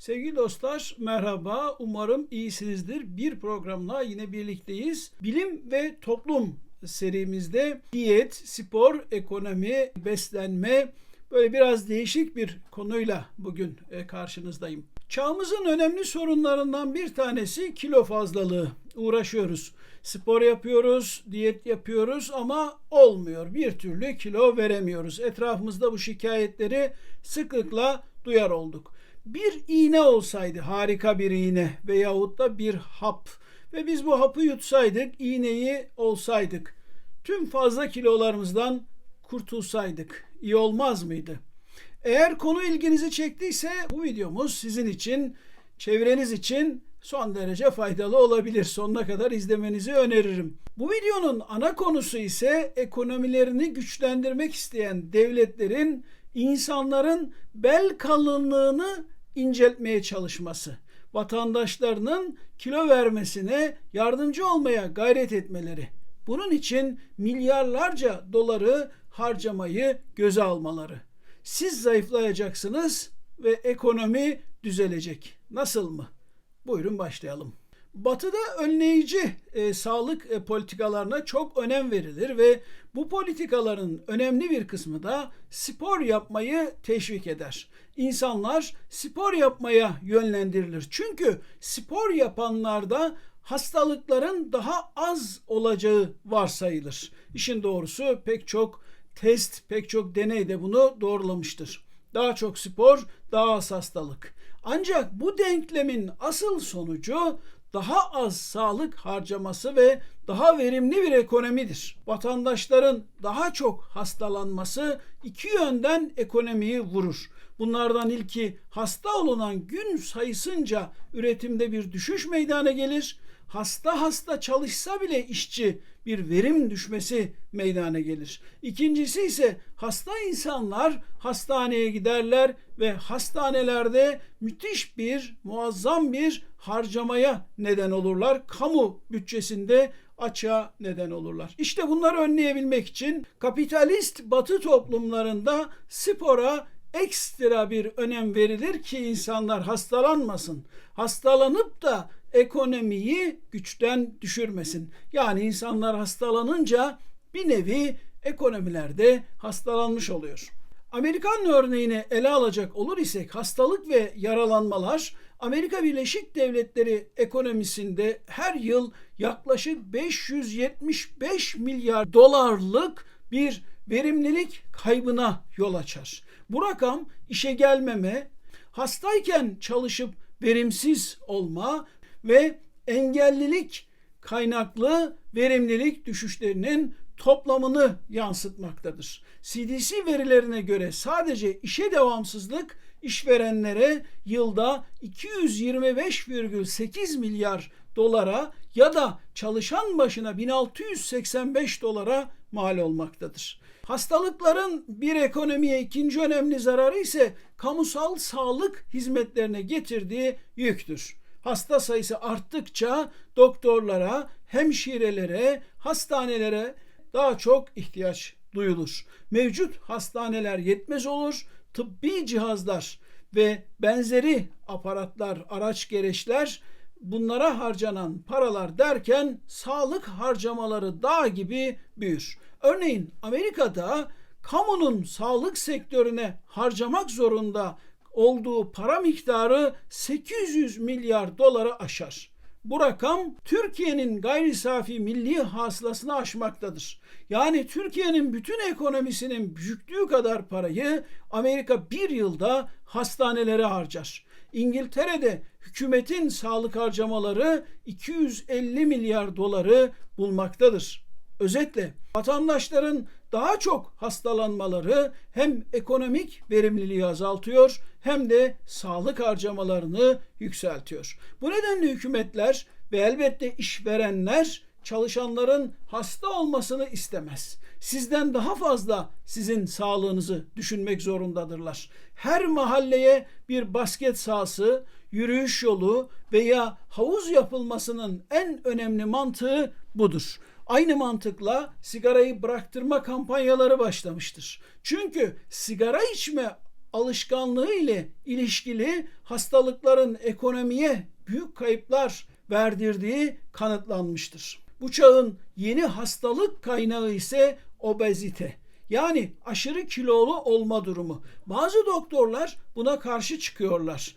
Sevgili dostlar merhaba. Umarım iyisinizdir. Bir programla yine birlikteyiz. Bilim ve toplum serimizde diyet, spor, ekonomi, beslenme böyle biraz değişik bir konuyla bugün e, karşınızdayım. Çağımızın önemli sorunlarından bir tanesi kilo fazlalığı. Uğraşıyoruz. Spor yapıyoruz, diyet yapıyoruz ama olmuyor. Bir türlü kilo veremiyoruz. Etrafımızda bu şikayetleri sıklıkla duyar olduk. Bir iğne olsaydı harika bir iğne veyahut da bir hap ve biz bu hapı yutsaydık, iğneyi olsaydık, tüm fazla kilolarımızdan kurtulsaydık iyi olmaz mıydı? Eğer konu ilginizi çektiyse bu videomuz sizin için, çevreniz için son derece faydalı olabilir. Sonuna kadar izlemenizi öneririm. Bu videonun ana konusu ise ekonomilerini güçlendirmek isteyen devletlerin insanların bel kalınlığını inceltmeye çalışması, vatandaşlarının kilo vermesine yardımcı olmaya gayret etmeleri. Bunun için milyarlarca doları harcamayı göze almaları. Siz zayıflayacaksınız ve ekonomi düzelecek. Nasıl mı? Buyurun başlayalım. Batı'da önleyici e, sağlık e, politikalarına çok önem verilir ve bu politikaların önemli bir kısmı da spor yapmayı teşvik eder. İnsanlar spor yapmaya yönlendirilir. Çünkü spor yapanlarda hastalıkların daha az olacağı varsayılır. İşin doğrusu pek çok test, pek çok deney de bunu doğrulamıştır. Daha çok spor, daha az hastalık. Ancak bu denklemin asıl sonucu daha az sağlık harcaması ve daha verimli bir ekonomidir. Vatandaşların daha çok hastalanması iki yönden ekonomiyi vurur. Bunlardan ilki hasta olunan gün sayısınca üretimde bir düşüş meydana gelir. Hasta hasta çalışsa bile işçi bir verim düşmesi meydana gelir. İkincisi ise hasta insanlar hastaneye giderler ve hastanelerde müthiş bir muazzam bir harcamaya neden olurlar. Kamu bütçesinde açığa neden olurlar. İşte bunları önleyebilmek için kapitalist batı toplumlarında spora ekstra bir önem verilir ki insanlar hastalanmasın. Hastalanıp da ekonomiyi güçten düşürmesin. Yani insanlar hastalanınca bir nevi ekonomilerde hastalanmış oluyor. Amerikan örneğini ele alacak olur isek hastalık ve yaralanmalar Amerika Birleşik Devletleri ekonomisinde her yıl yaklaşık 575 milyar dolarlık bir verimlilik kaybına yol açar. Bu rakam işe gelmeme, hastayken çalışıp verimsiz olma ve engellilik kaynaklı verimlilik düşüşlerinin toplamını yansıtmaktadır. CDC verilerine göre sadece işe devamsızlık işverenlere yılda 225,8 milyar dolara ya da çalışan başına 1685 dolara mal olmaktadır. Hastalıkların bir ekonomiye ikinci önemli zararı ise kamusal sağlık hizmetlerine getirdiği yüktür. Hasta sayısı arttıkça doktorlara, hemşirelere, hastanelere daha çok ihtiyaç duyulur. Mevcut hastaneler yetmez olur. Tıbbi cihazlar ve benzeri aparatlar, araç gereçler bunlara harcanan paralar derken sağlık harcamaları dağ gibi büyür. Örneğin Amerika'da kamunun sağlık sektörüne harcamak zorunda olduğu para miktarı 800 milyar dolara aşar. Bu rakam Türkiye'nin gayri safi milli hasılasını aşmaktadır. Yani Türkiye'nin bütün ekonomisinin büyüklüğü kadar parayı Amerika bir yılda hastanelere harcar. İngiltere'de hükümetin sağlık harcamaları 250 milyar doları bulmaktadır. Özetle vatandaşların daha çok hastalanmaları hem ekonomik verimliliği azaltıyor hem de sağlık harcamalarını yükseltiyor. Bu nedenle hükümetler ve elbette işverenler çalışanların hasta olmasını istemez. Sizden daha fazla sizin sağlığınızı düşünmek zorundadırlar. Her mahalleye bir basket sahası, yürüyüş yolu veya havuz yapılmasının en önemli mantığı budur. Aynı mantıkla sigarayı bıraktırma kampanyaları başlamıştır. Çünkü sigara içme alışkanlığı ile ilişkili hastalıkların ekonomiye büyük kayıplar verdirdiği kanıtlanmıştır. Bu çağın yeni hastalık kaynağı ise obezite. Yani aşırı kilolu olma durumu. Bazı doktorlar buna karşı çıkıyorlar.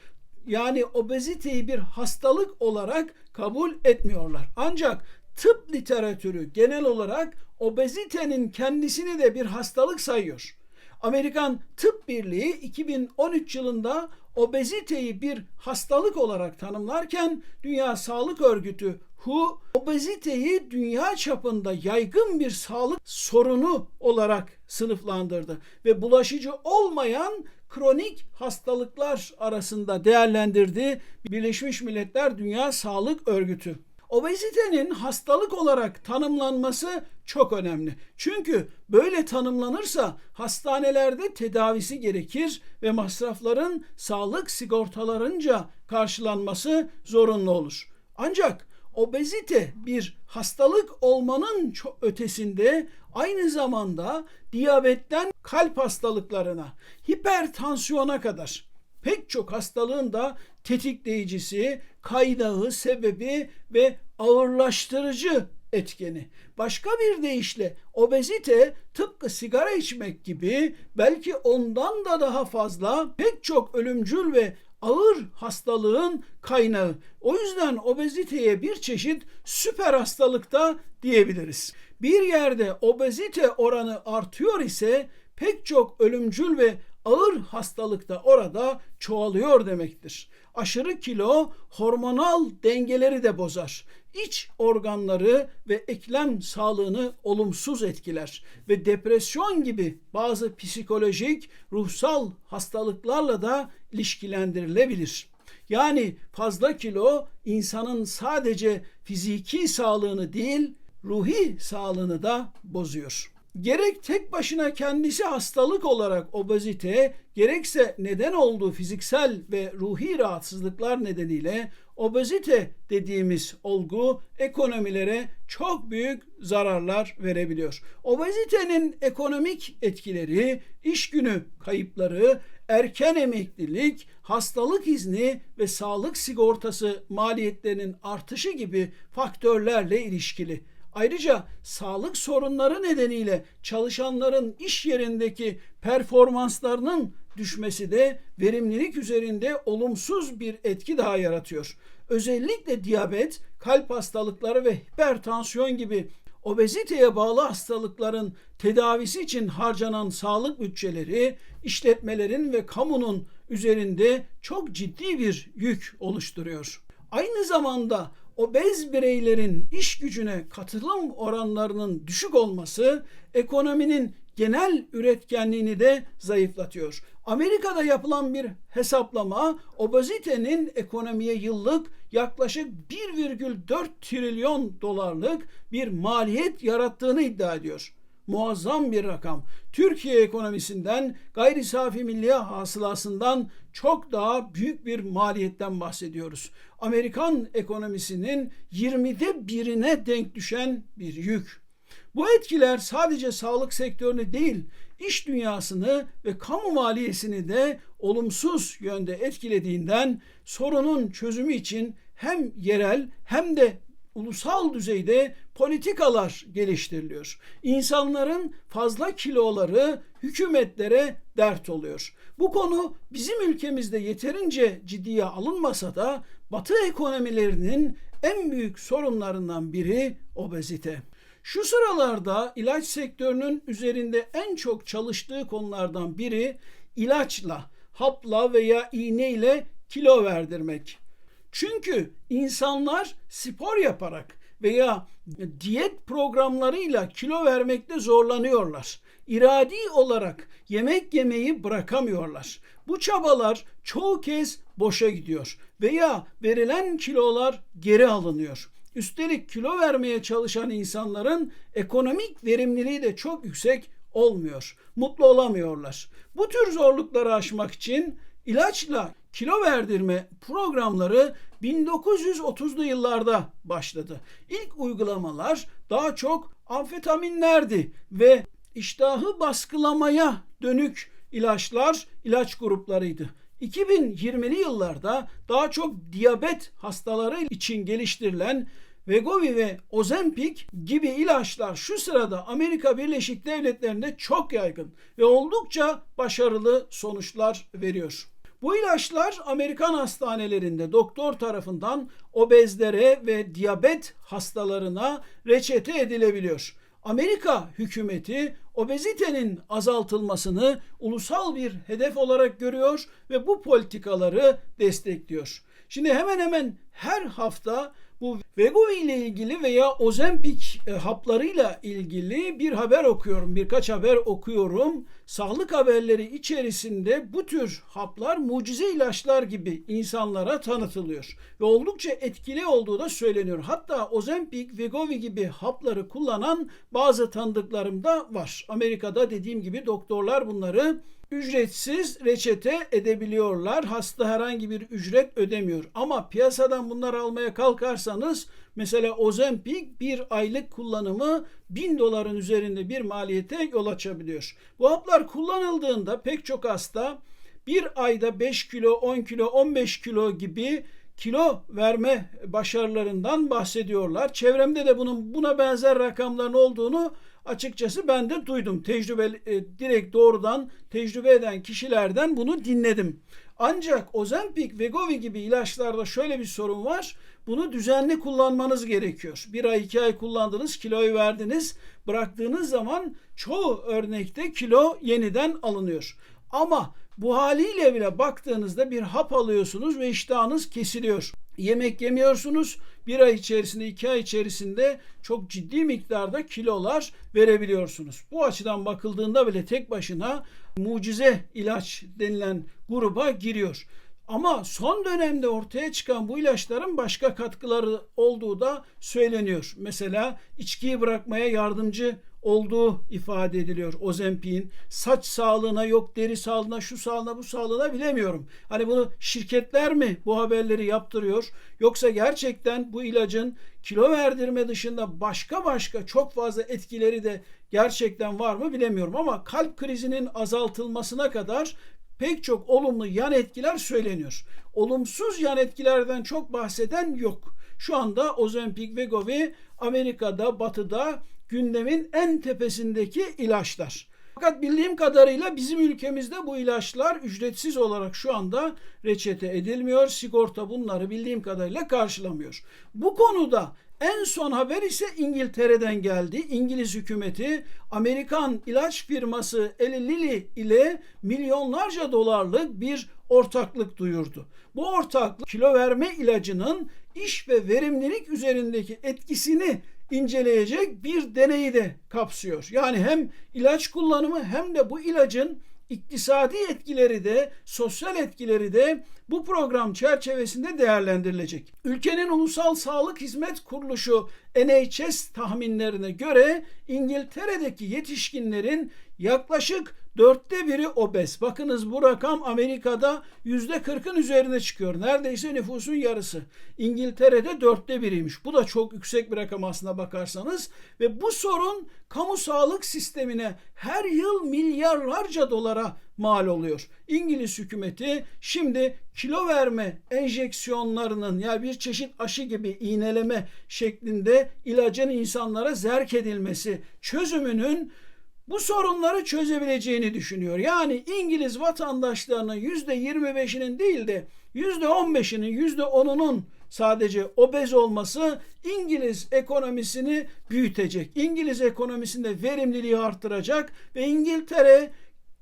Yani obeziteyi bir hastalık olarak kabul etmiyorlar. Ancak tıp literatürü genel olarak obezitenin kendisini de bir hastalık sayıyor. Amerikan Tıp Birliği 2013 yılında obeziteyi bir hastalık olarak tanımlarken Dünya Sağlık Örgütü WHO obeziteyi dünya çapında yaygın bir sağlık sorunu olarak sınıflandırdı ve bulaşıcı olmayan kronik hastalıklar arasında değerlendirdi Birleşmiş Milletler Dünya Sağlık Örgütü. Obezitenin hastalık olarak tanımlanması çok önemli. Çünkü böyle tanımlanırsa hastanelerde tedavisi gerekir ve masrafların sağlık sigortalarınca karşılanması zorunlu olur. Ancak obezite bir hastalık olmanın ötesinde aynı zamanda diyabetten kalp hastalıklarına, hipertansiyona kadar pek çok hastalığın da tetikleyicisi, kaynağı, sebebi ve ağırlaştırıcı etkeni. Başka bir deyişle obezite tıpkı sigara içmek gibi belki ondan da daha fazla pek çok ölümcül ve ağır hastalığın kaynağı. O yüzden obeziteye bir çeşit süper hastalıkta diyebiliriz. Bir yerde obezite oranı artıyor ise pek çok ölümcül ve ağır hastalık da orada çoğalıyor demektir. Aşırı kilo hormonal dengeleri de bozar. İç organları ve eklem sağlığını olumsuz etkiler ve depresyon gibi bazı psikolojik, ruhsal hastalıklarla da ilişkilendirilebilir. Yani fazla kilo insanın sadece fiziki sağlığını değil, ruhi sağlığını da bozuyor. Gerek tek başına kendisi hastalık olarak obezite, gerekse neden olduğu fiziksel ve ruhi rahatsızlıklar nedeniyle obezite dediğimiz olgu ekonomilere çok büyük zararlar verebiliyor. Obezitenin ekonomik etkileri, iş günü kayıpları, erken emeklilik, hastalık izni ve sağlık sigortası maliyetlerinin artışı gibi faktörlerle ilişkili. Ayrıca sağlık sorunları nedeniyle çalışanların iş yerindeki performanslarının düşmesi de verimlilik üzerinde olumsuz bir etki daha yaratıyor. Özellikle diyabet, kalp hastalıkları ve hipertansiyon gibi obeziteye bağlı hastalıkların tedavisi için harcanan sağlık bütçeleri işletmelerin ve kamunun üzerinde çok ciddi bir yük oluşturuyor. Aynı zamanda obez bireylerin iş gücüne katılım oranlarının düşük olması ekonominin genel üretkenliğini de zayıflatıyor. Amerika'da yapılan bir hesaplama obezitenin ekonomiye yıllık yaklaşık 1,4 trilyon dolarlık bir maliyet yarattığını iddia ediyor. Muazzam bir rakam. Türkiye ekonomisinden gayri safi milli hasılasından çok daha büyük bir maliyetten bahsediyoruz. Amerikan ekonomisinin 20'de birine denk düşen bir yük. Bu etkiler sadece sağlık sektörünü değil, iş dünyasını ve kamu maliyesini de olumsuz yönde etkilediğinden sorunun çözümü için hem yerel hem de ulusal düzeyde politikalar geliştiriliyor. İnsanların fazla kiloları hükümetlere dert oluyor. Bu konu bizim ülkemizde yeterince ciddiye alınmasa da Batı ekonomilerinin en büyük sorunlarından biri obezite. Şu sıralarda ilaç sektörünün üzerinde en çok çalıştığı konulardan biri ilaçla, hapla veya iğneyle kilo verdirmek. Çünkü insanlar spor yaparak veya diyet programlarıyla kilo vermekte zorlanıyorlar. İradi olarak yemek yemeyi bırakamıyorlar. Bu çabalar çoğu kez boşa gidiyor veya verilen kilolar geri alınıyor. Üstelik kilo vermeye çalışan insanların ekonomik verimliliği de çok yüksek olmuyor. Mutlu olamıyorlar. Bu tür zorlukları aşmak için ilaçla kilo verdirme programları 1930'lu yıllarda başladı. İlk uygulamalar daha çok amfetaminlerdi ve iştahı baskılamaya dönük ilaçlar, ilaç gruplarıydı. 2020'li yıllarda daha çok diyabet hastaları için geliştirilen Wegovy ve Ozempic gibi ilaçlar şu sırada Amerika Birleşik Devletleri'nde çok yaygın ve oldukça başarılı sonuçlar veriyor. Bu ilaçlar Amerikan hastanelerinde doktor tarafından obezlere ve diyabet hastalarına reçete edilebiliyor. Amerika hükümeti obezitenin azaltılmasını ulusal bir hedef olarak görüyor ve bu politikaları destekliyor. Şimdi hemen hemen her hafta bu Wegovy ile ilgili veya Ozempic e, haplarıyla ilgili bir haber okuyorum. Birkaç haber okuyorum. Sağlık haberleri içerisinde bu tür haplar mucize ilaçlar gibi insanlara tanıtılıyor. Ve oldukça etkili olduğu da söyleniyor. Hatta Ozempic, Wegovy gibi hapları kullanan bazı tanıdıklarım da var. Amerika'da dediğim gibi doktorlar bunları ücretsiz reçete edebiliyorlar. Hasta herhangi bir ücret ödemiyor. Ama piyasadan bunları almaya kalkarsanız mesela Ozempic bir aylık kullanımı 1000 doların üzerinde bir maliyete yol açabiliyor. Bu haplar kullanıldığında pek çok hasta bir ayda 5 kilo, 10 kilo, 15 kilo gibi kilo verme başarılarından bahsediyorlar. Çevremde de bunun buna benzer rakamların olduğunu açıkçası ben de duydum. Tecrübe e, direkt doğrudan tecrübe eden kişilerden bunu dinledim. Ancak Ozempic, Wegovy gibi ilaçlarda şöyle bir sorun var. Bunu düzenli kullanmanız gerekiyor. Bir ay iki ay kullandınız, kiloyu verdiniz. Bıraktığınız zaman çoğu örnekte kilo yeniden alınıyor. Ama bu haliyle bile baktığınızda bir hap alıyorsunuz ve iştahınız kesiliyor. Yemek yemiyorsunuz. Bir ay içerisinde, iki ay içerisinde çok ciddi miktarda kilolar verebiliyorsunuz. Bu açıdan bakıldığında bile tek başına mucize ilaç denilen gruba giriyor. Ama son dönemde ortaya çıkan bu ilaçların başka katkıları olduğu da söyleniyor. Mesela içkiyi bırakmaya yardımcı olduğu ifade ediliyor Ozempic'in. Saç sağlığına yok deri sağlığına şu sağlığına bu sağlığına bilemiyorum. Hani bunu şirketler mi bu haberleri yaptırıyor yoksa gerçekten bu ilacın kilo verdirme dışında başka başka çok fazla etkileri de gerçekten var mı bilemiyorum ama kalp krizinin azaltılmasına kadar pek çok olumlu yan etkiler söyleniyor. Olumsuz yan etkilerden çok bahseden yok. Şu anda Ozempic, Wegovy Amerika'da, Batı'da gündemin en tepesindeki ilaçlar. Fakat bildiğim kadarıyla bizim ülkemizde bu ilaçlar ücretsiz olarak şu anda reçete edilmiyor. Sigorta bunları bildiğim kadarıyla karşılamıyor. Bu konuda en son haber ise İngiltere'den geldi. İngiliz hükümeti Amerikan ilaç firması Eli Lilly ile milyonlarca dolarlık bir ortaklık duyurdu. Bu ortaklık kilo verme ilacının iş ve verimlilik üzerindeki etkisini inceleyecek bir deneyi de kapsıyor. Yani hem ilaç kullanımı hem de bu ilacın iktisadi etkileri de sosyal etkileri de bu program çerçevesinde değerlendirilecek. Ülkenin Ulusal Sağlık Hizmet Kuruluşu NHS tahminlerine göre İngiltere'deki yetişkinlerin yaklaşık dörtte biri obez. Bakınız bu rakam Amerika'da yüzde kırkın üzerine çıkıyor. Neredeyse nüfusun yarısı. İngiltere'de dörtte biriymiş. Bu da çok yüksek bir rakam aslında bakarsanız. Ve bu sorun kamu sağlık sistemine her yıl milyarlarca dolara mal oluyor. İngiliz hükümeti şimdi kilo verme enjeksiyonlarının ya yani bir çeşit aşı gibi iğneleme şeklinde ilacın insanlara zerk edilmesi çözümünün bu sorunları çözebileceğini düşünüyor. Yani İngiliz vatandaşlarının yüzde 25'inin değil de yüzde 15'inin yüzde 10'unun sadece obez olması İngiliz ekonomisini büyütecek. İngiliz ekonomisinde verimliliği arttıracak ve İngiltere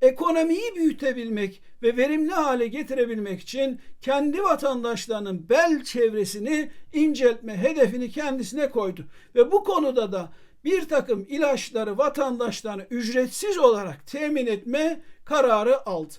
ekonomiyi büyütebilmek ve verimli hale getirebilmek için kendi vatandaşlarının bel çevresini inceltme hedefini kendisine koydu. Ve bu konuda da bir takım ilaçları vatandaşlarına ücretsiz olarak temin etme kararı aldı.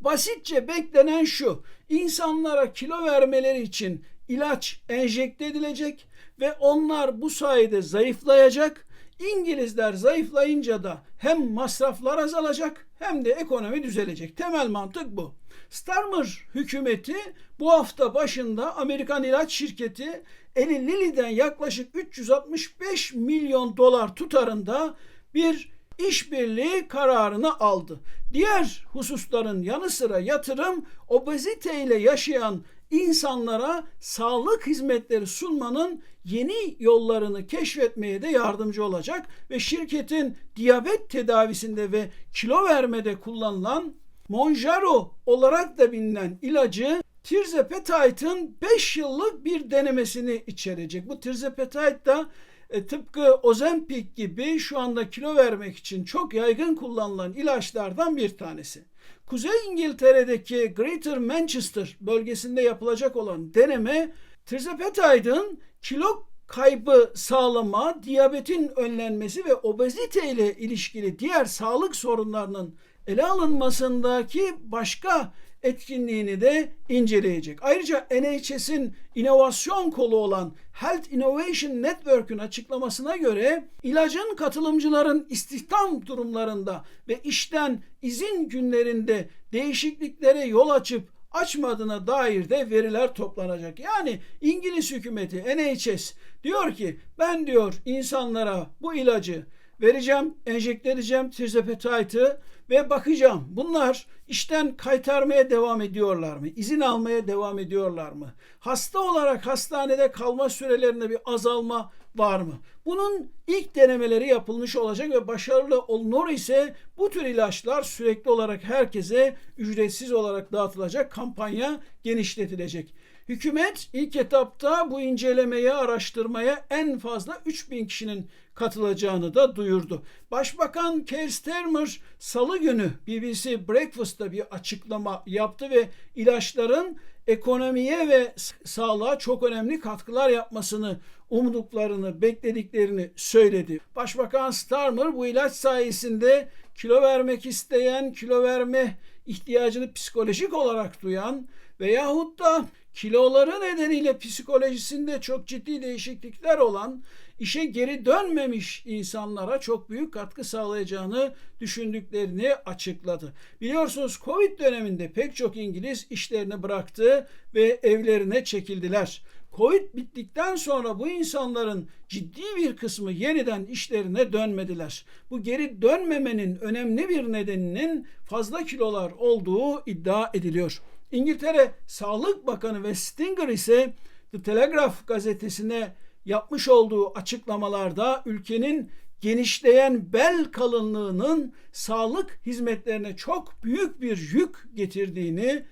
Basitçe beklenen şu. insanlara kilo vermeleri için ilaç enjekte edilecek ve onlar bu sayede zayıflayacak. İngilizler zayıflayınca da hem masraflar azalacak hem de ekonomi düzelecek. Temel mantık bu. Starmer hükümeti bu hafta başında Amerikan ilaç şirketi Eli Lilly'den yaklaşık 365 milyon dolar tutarında bir işbirliği kararını aldı. Diğer hususların yanı sıra yatırım obezite ile yaşayan insanlara sağlık hizmetleri sunmanın yeni yollarını keşfetmeye de yardımcı olacak ve şirketin diyabet tedavisinde ve kilo vermede kullanılan Monjaro olarak da bilinen ilacı tirzepatite'ın 5 yıllık bir denemesini içerecek. Bu tirzepatite da e, tıpkı Ozempic gibi şu anda kilo vermek için çok yaygın kullanılan ilaçlardan bir tanesi. Kuzey İngiltere'deki Greater Manchester bölgesinde yapılacak olan deneme tirzepatite'ın kilo kaybı sağlama, diyabetin önlenmesi ve obezite ile ilişkili diğer sağlık sorunlarının ele alınmasındaki başka etkinliğini de inceleyecek. Ayrıca NHS'in inovasyon kolu olan Health Innovation Network'ün açıklamasına göre ilacın katılımcıların istihdam durumlarında ve işten izin günlerinde değişikliklere yol açıp açmadığına dair de veriler toplanacak. Yani İngiliz hükümeti NHS diyor ki ben diyor insanlara bu ilacı vereceğim, enjekte edeceğim tirzepatite'ı ve bakacağım. Bunlar işten kaytarmaya devam ediyorlar mı? İzin almaya devam ediyorlar mı? Hasta olarak hastanede kalma sürelerinde bir azalma var mı? Bunun ilk denemeleri yapılmış olacak ve başarılı olunur ise bu tür ilaçlar sürekli olarak herkese ücretsiz olarak dağıtılacak kampanya genişletilecek. Hükümet ilk etapta bu incelemeye, araştırmaya en fazla 3000 kişinin katılacağını da duyurdu. Başbakan Keir Starmer salı günü BBC Breakfast'ta bir açıklama yaptı ve ilaçların ekonomiye ve sağlığa çok önemli katkılar yapmasını umduklarını, beklediklerini söyledi. Başbakan Starmer bu ilaç sayesinde kilo vermek isteyen, kilo verme ihtiyacını psikolojik olarak duyan veyahut da kiloları nedeniyle psikolojisinde çok ciddi değişiklikler olan işe geri dönmemiş insanlara çok büyük katkı sağlayacağını düşündüklerini açıkladı. Biliyorsunuz Covid döneminde pek çok İngiliz işlerini bıraktı ve evlerine çekildiler. Covid bittikten sonra bu insanların ciddi bir kısmı yeniden işlerine dönmediler. Bu geri dönmemenin önemli bir nedeninin fazla kilolar olduğu iddia ediliyor. İngiltere Sağlık Bakanı ve Stinger ise The Telegraph gazetesine yapmış olduğu açıklamalarda ülkenin genişleyen bel kalınlığının sağlık hizmetlerine çok büyük bir yük getirdiğini,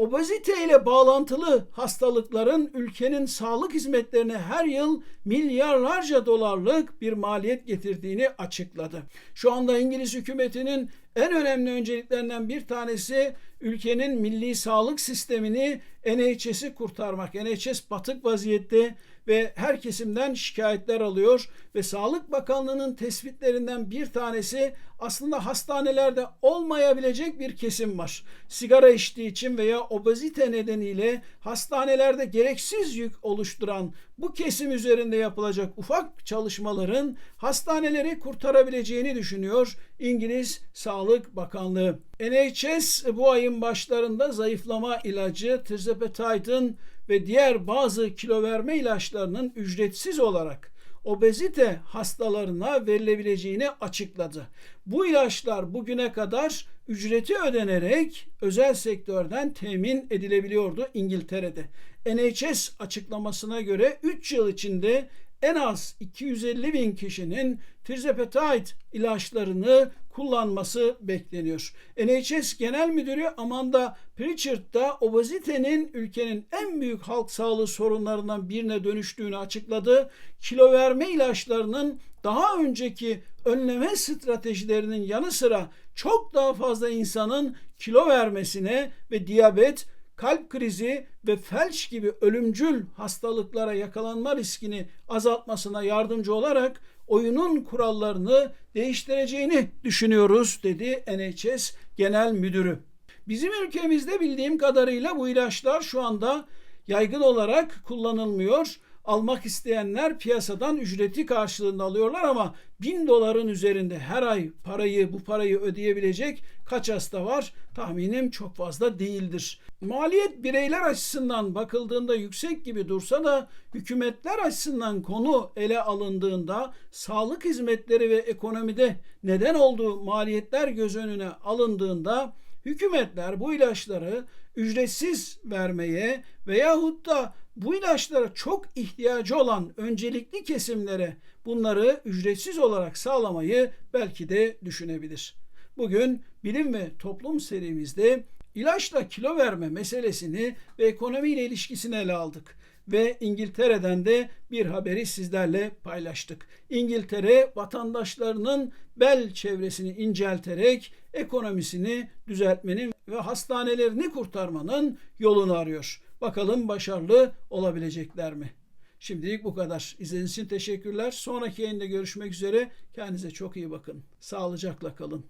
obezite ile bağlantılı hastalıkların ülkenin sağlık hizmetlerine her yıl milyarlarca dolarlık bir maliyet getirdiğini açıkladı. Şu anda İngiliz hükümetinin en önemli önceliklerinden bir tanesi ülkenin milli sağlık sistemini NHS'i kurtarmak. NHS batık vaziyette ve her kesimden şikayetler alıyor ve Sağlık Bakanlığı'nın tespitlerinden bir tanesi aslında hastanelerde olmayabilecek bir kesim var. Sigara içtiği için veya obezite nedeniyle hastanelerde gereksiz yük oluşturan bu kesim üzerinde yapılacak ufak çalışmaların hastaneleri kurtarabileceğini düşünüyor İngiliz Sağlık Bakanlığı. NHS bu ayın başlarında zayıflama ilacı tirzepatite'ın ve diğer bazı kilo verme ilaçlarının ücretsiz olarak obezite hastalarına verilebileceğini açıkladı. Bu ilaçlar bugüne kadar ücreti ödenerek özel sektörden temin edilebiliyordu İngiltere'de. NHS açıklamasına göre 3 yıl içinde en az 250 bin kişinin tirzepatite ilaçlarını kullanması bekleniyor. NHS Genel Müdürü Amanda Pritchard da obezitenin ülkenin en büyük halk sağlığı sorunlarından birine dönüştüğünü açıkladı. Kilo verme ilaçlarının daha önceki önleme stratejilerinin yanı sıra çok daha fazla insanın kilo vermesine ve diyabet, kalp krizi ve felç gibi ölümcül hastalıklara yakalanma riskini azaltmasına yardımcı olarak oyunun kurallarını değiştireceğini düşünüyoruz dedi NHS Genel Müdürü. Bizim ülkemizde bildiğim kadarıyla bu ilaçlar şu anda yaygın olarak kullanılmıyor. Almak isteyenler piyasadan ücreti karşılığında alıyorlar ama 1000 doların üzerinde her ay parayı bu parayı ödeyebilecek kaç hasta var? Tahminim çok fazla değildir. Maliyet bireyler açısından bakıldığında yüksek gibi dursa da hükümetler açısından konu ele alındığında sağlık hizmetleri ve ekonomide neden olduğu maliyetler göz önüne alındığında hükümetler bu ilaçları ücretsiz vermeye veyahut da bu ilaçlara çok ihtiyacı olan öncelikli kesimlere bunları ücretsiz olarak sağlamayı belki de düşünebilir. Bugün bilim ve toplum serimizde ilaçla kilo verme meselesini ve ekonomiyle ilişkisini ele aldık ve İngiltere'den de bir haberi sizlerle paylaştık. İngiltere vatandaşlarının bel çevresini incelterek ekonomisini düzeltmenin ve hastanelerini kurtarmanın yolunu arıyor. Bakalım başarılı olabilecekler mi? Şimdilik bu kadar. İzlediğiniz için teşekkürler. Sonraki yayında görüşmek üzere. Kendinize çok iyi bakın. Sağlıcakla kalın.